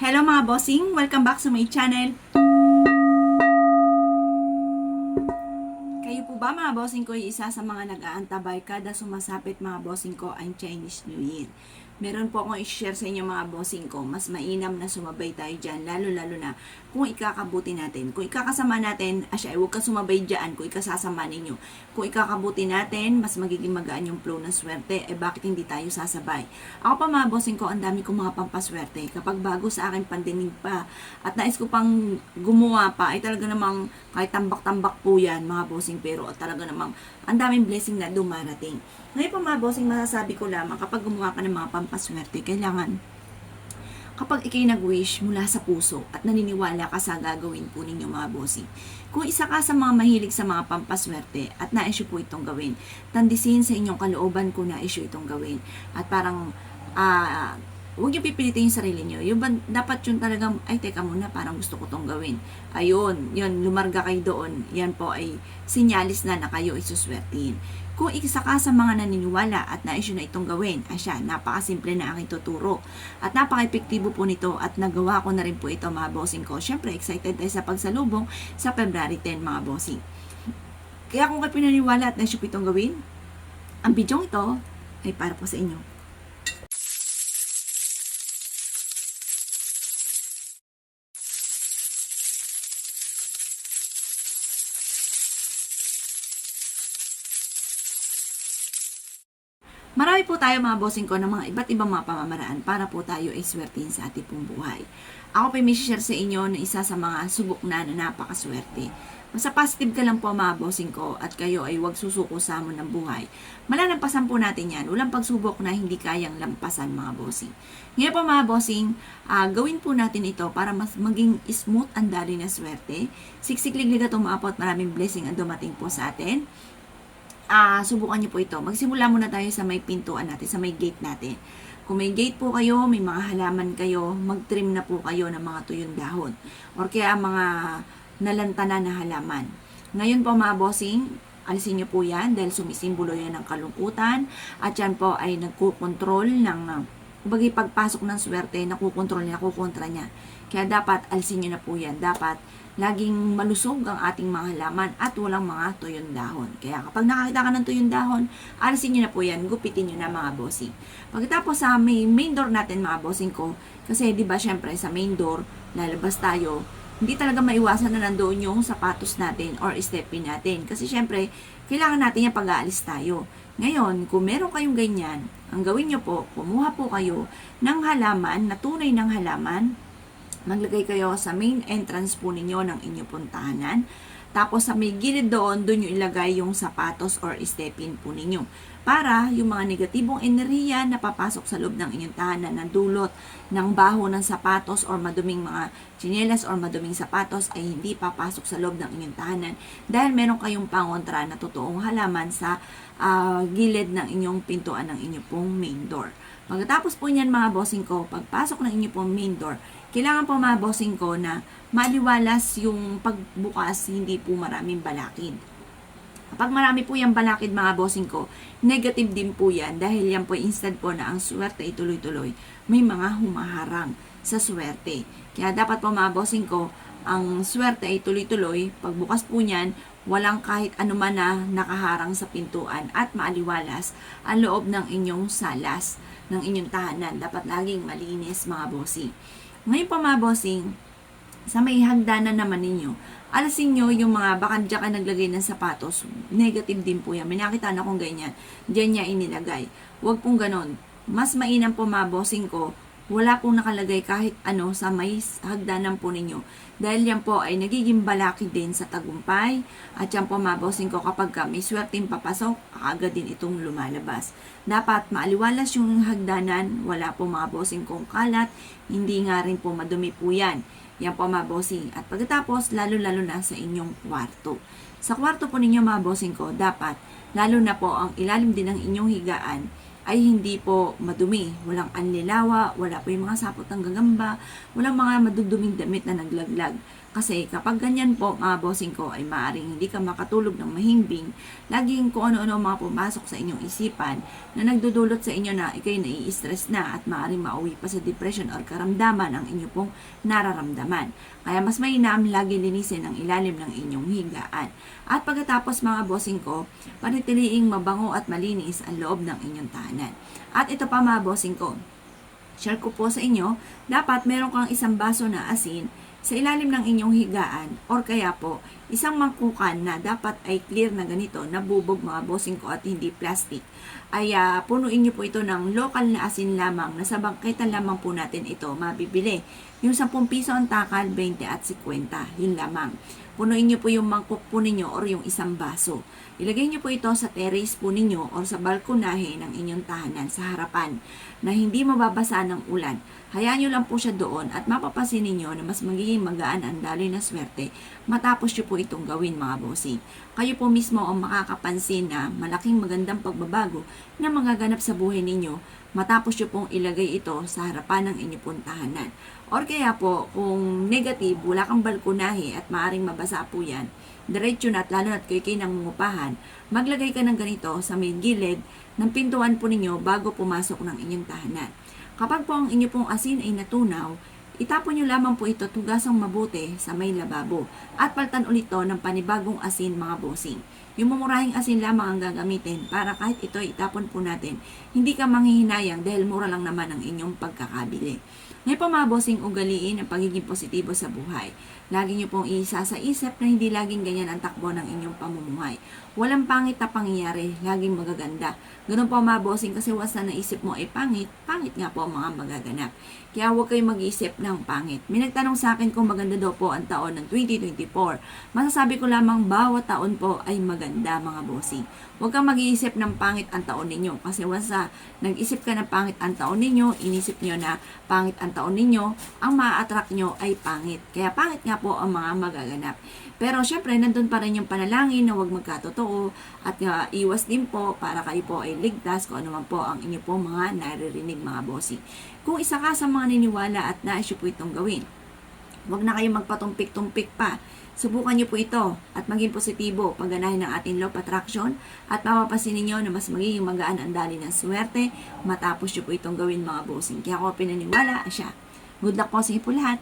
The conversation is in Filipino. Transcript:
Hello mga bossing! Welcome back sa my channel. Kayo po ba mga bossing ko ay isa sa mga nag-aantabay kada sumasapit mga bossing ko ang Chinese New Year? Meron po akong i-share sa inyo mga bossing ko. Mas mainam na sumabay tayo dyan, lalo-lalo na kung ikakabuti natin. Kung ikakasama natin, asya, huwag ka sumabay dyan kung ikasasama ninyo. Kung ikakabuti natin, mas magiging magaan yung flow ng swerte. Eh bakit hindi tayo sasabay? Ako pa mga bossing ko, ang dami kong mga pampaswerte. Kapag bago sa akin pandinig pa at nais ko pang gumawa pa, ay talaga namang kahit tambak-tambak po yan mga bossing pero talaga namang ang daming blessing na dumarating. Ngayon po mga bossing, masasabi ko lamang kapag gumawa ka ng mga pampaswerte, kailangan kapag ikay nag-wish mula sa puso at naniniwala ka sa gagawin po ninyo mga bossing. Kung isa ka sa mga mahilig sa mga pampaswerte at na-issue po itong gawin, tandisin sa inyong kalooban kung na-issue itong gawin. At parang, ah, huwag niyo pipilitin yung sarili niyo. Yung ba- dapat yun talagang, ay teka muna, parang gusto ko tong gawin. Ayun, yun, lumarga kayo doon. Yan po ay sinyalis na na kayo isuswertihin. Kung isa ka sa mga naniniwala at na-issue na itong gawin, asya, napakasimple na aking tuturo. At napaka-epektibo po nito at nagawa ko na rin po ito mga bossing ko. Siyempre, excited tayo sa pagsalubong sa February 10 mga bossing. Kaya kung kayo pinaniwala at na-issue po itong gawin, ang bidyong ito ay para po sa inyo. Marami po tayo mga bossing ko ng mga iba't ibang mga pamamaraan para po tayo ay swertihin sa ating pong buhay. Ako po may share sa inyo na isa sa mga subok na na napakaswerte. Basta positive ka lang po mga bossing ko at kayo ay huwag susuko sa hamon ng buhay. Malalampasan po natin yan. Walang pagsubok na hindi kayang lampasan mga bossing. Ngayon po mga bossing, ah, gawin po natin ito para mas maging smooth ang dali na swerte. Siksik-liglig at umapot maraming blessing ang dumating po sa atin ah subukan niyo po ito. Magsimula muna tayo sa may pintuan natin, sa may gate natin. Kung may gate po kayo, may mga halaman kayo, mag-trim na po kayo ng mga tuyong dahon. Or kaya mga nalantana na halaman. Ngayon po mga bossing, alisin niyo po yan dahil sumisimbolo yan ng kalungkutan at yan po ay nagkukontrol ng uh, bagay pagpasok ng swerte, nakukontrol niya, nakukontra niya. Kaya dapat alisin niyo na po yan. Dapat laging malusog ang ating mga halaman at walang mga tuyong dahon. Kaya kapag nakakita ka ng tuyong dahon, alisin nyo na po yan, gupitin nyo na mga bossing. Pagkatapos sa may main door natin mga bossing ko, kasi di ba syempre sa main door, lalabas tayo, hindi talaga maiwasan na nandoon yung sapatos natin or stepin natin. Kasi syempre, kailangan natin yung pag-aalis tayo. Ngayon, kung meron kayong ganyan, ang gawin nyo po, kumuha po kayo ng halaman, na tunay ng halaman, maglagay kayo sa main entrance po ninyo ng inyong puntahanan. Tapos sa may gilid doon, doon yung ilagay yung sapatos or stepin po ninyo. Para yung mga negatibong enerhiya na papasok sa loob ng inyong tahanan na dulot ng baho ng sapatos or maduming mga chinelas or maduming sapatos ay hindi papasok sa loob ng inyong tahanan dahil meron kayong pangontra na totoong halaman sa ah, gilid ng inyong pintuan ng inyong pong main door. Pagkatapos po niyan mga bossing ko, pagpasok ng inyong pong main door, kailangan po mga bossing ko na maliwalas yung pagbukas, hindi po maraming balakid. Kapag marami po yung balakid mga bossing ko, negative din po yan dahil yan po instead po na ang swerte ay tuloy-tuloy, may mga humaharang sa swerte. Kaya dapat po mga bossing ko, ang swerte ay tuloy-tuloy, pagbukas po niyan, walang kahit anuman na nakaharang sa pintuan at maaliwalas ang loob ng inyong salas, ng inyong tahanan. Dapat laging malinis mga bossing. Ngayon po mga bossing, sa may hagdanan naman ninyo, alasin nyo yung mga baka dyan ka naglagay ng sapatos, negative din po yan. May nakita na kong ganyan, dyan niya inilagay. Huwag pong ganon. Mas mainam po mga bossing ko, wala pong nakalagay kahit ano sa may hagdanan po ninyo. Dahil yan po ay nagiging balaki din sa tagumpay. At yan po mga bossing ko kapag ka may swerteng papasok, agad din itong lumalabas. Dapat maaliwalas yung hagdanan, wala po mga bossing kong kalat, hindi nga rin po madumi po yan. Yan po mga. At pagkatapos, lalo-lalo na sa inyong kwarto. Sa kwarto po ninyo mga ko, dapat, lalo na po ang ilalim din ng inyong higaan, ay hindi po madumi. Walang anlilawa, wala po yung mga sapot ng gagamba, walang mga maduduming damit na naglaglag. Kasi kapag ganyan po, mga bossing ko, ay maaaring hindi ka makatulog ng mahimbing, laging kung ano-ano mga pumasok sa inyong isipan na nagdudulot sa inyo na ikay nai-stress na at maaaring mauwi pa sa depression or karamdaman ang inyo pong nararamdaman. Kaya mas mainam lagi linisin ang ilalim ng inyong higaan. At pagkatapos mga bossing ko, panitiliing mabango at malinis ang loob ng inyong tahanan. At ito pa mga bossing ko, share ko po sa inyo, dapat meron kang isang baso na asin sa ilalim ng inyong higaan or kaya po isang mangkukan na dapat ay clear na ganito, nabubog mga bossing ko at hindi plastic ay ah, punuin nyo po ito ng local na asin lamang na sa bangkitan lamang po natin ito mabibili. Yung 10 piso ang takal, 20 at 50, yun lamang. Punuin nyo po yung mangkok po ninyo or yung isang baso. Ilagay nyo po ito sa terrace po ninyo or sa balkonahe ng inyong tahanan sa harapan na hindi mababasa ng ulan. Hayaan nyo lang po siya doon at mapapasin ninyo na mas magiging magaan ang daloy na swerte matapos nyo po itong gawin mga bossing. Kayo po mismo ang makakapansin na malaking magandang pagbabago na magaganap sa buhay ninyo matapos nyo pong ilagay ito sa harapan ng inyong pong tahanan. Or kaya po, kung negative, wala kang balkonahe at maaring mabasa po yan, diretso na at lalo na't kayo kayo nangungupahan, maglagay ka ng ganito sa may gilid ng pintuan po ninyo bago pumasok ng inyong tahanan. Kapag po ang inyo pong asin ay natunaw, itapon nyo lamang po ito tugasang mabuti sa may lababo at paltan ulit to ng panibagong asin mga bossing. Yung mamurahing asin lamang ang gagamitin para kahit ito itapon po natin, hindi ka manghihinayang dahil mura lang naman ang inyong pagkakabili. Ngayon po mga bossing ugaliin ang pagiging positibo sa buhay. Lagi nyo pong isa sa isip na hindi laging ganyan ang takbo ng inyong pamumuhay. Walang pangit na pangyayari, laging magaganda. Ganun po mga bossing kasi once na naisip mo ay pangit, pangit nga po ang mga magaganap. Kaya huwag kayong mag-isip ng pangit. May nagtanong sa akin kung maganda daw po ang taon ng 2024. Masasabi ko lamang bawat taon po ay maganda mga bossing. Huwag kang mag-iisip ng pangit ang taon ninyo. Kasi once na nag-isip ka ng pangit ang taon ninyo, inisip nyo na pangit ang taon ninyo, ang ma-attract nyo ay pangit. Kaya pangit nga po ang mga magaganap. Pero syempre, nandun pa rin yung panalangin na huwag magkatotoo at uh, iwas din po para kayo po ay ligtas kung ano man po ang inyo po mga naririnig mga bossing. Kung isa ka sa mga niniwala at nais po itong gawin, huwag na kayong magpatumpik-tumpik pa. Subukan nyo po ito at maging positibo pagganahin ng ating law of attraction at mapapasin ninyo na mas magiging magaan ang dali ng swerte matapos nyo po itong gawin mga bossing. Kaya ako pinaniwala siya. Good luck po sa inyo po lahat.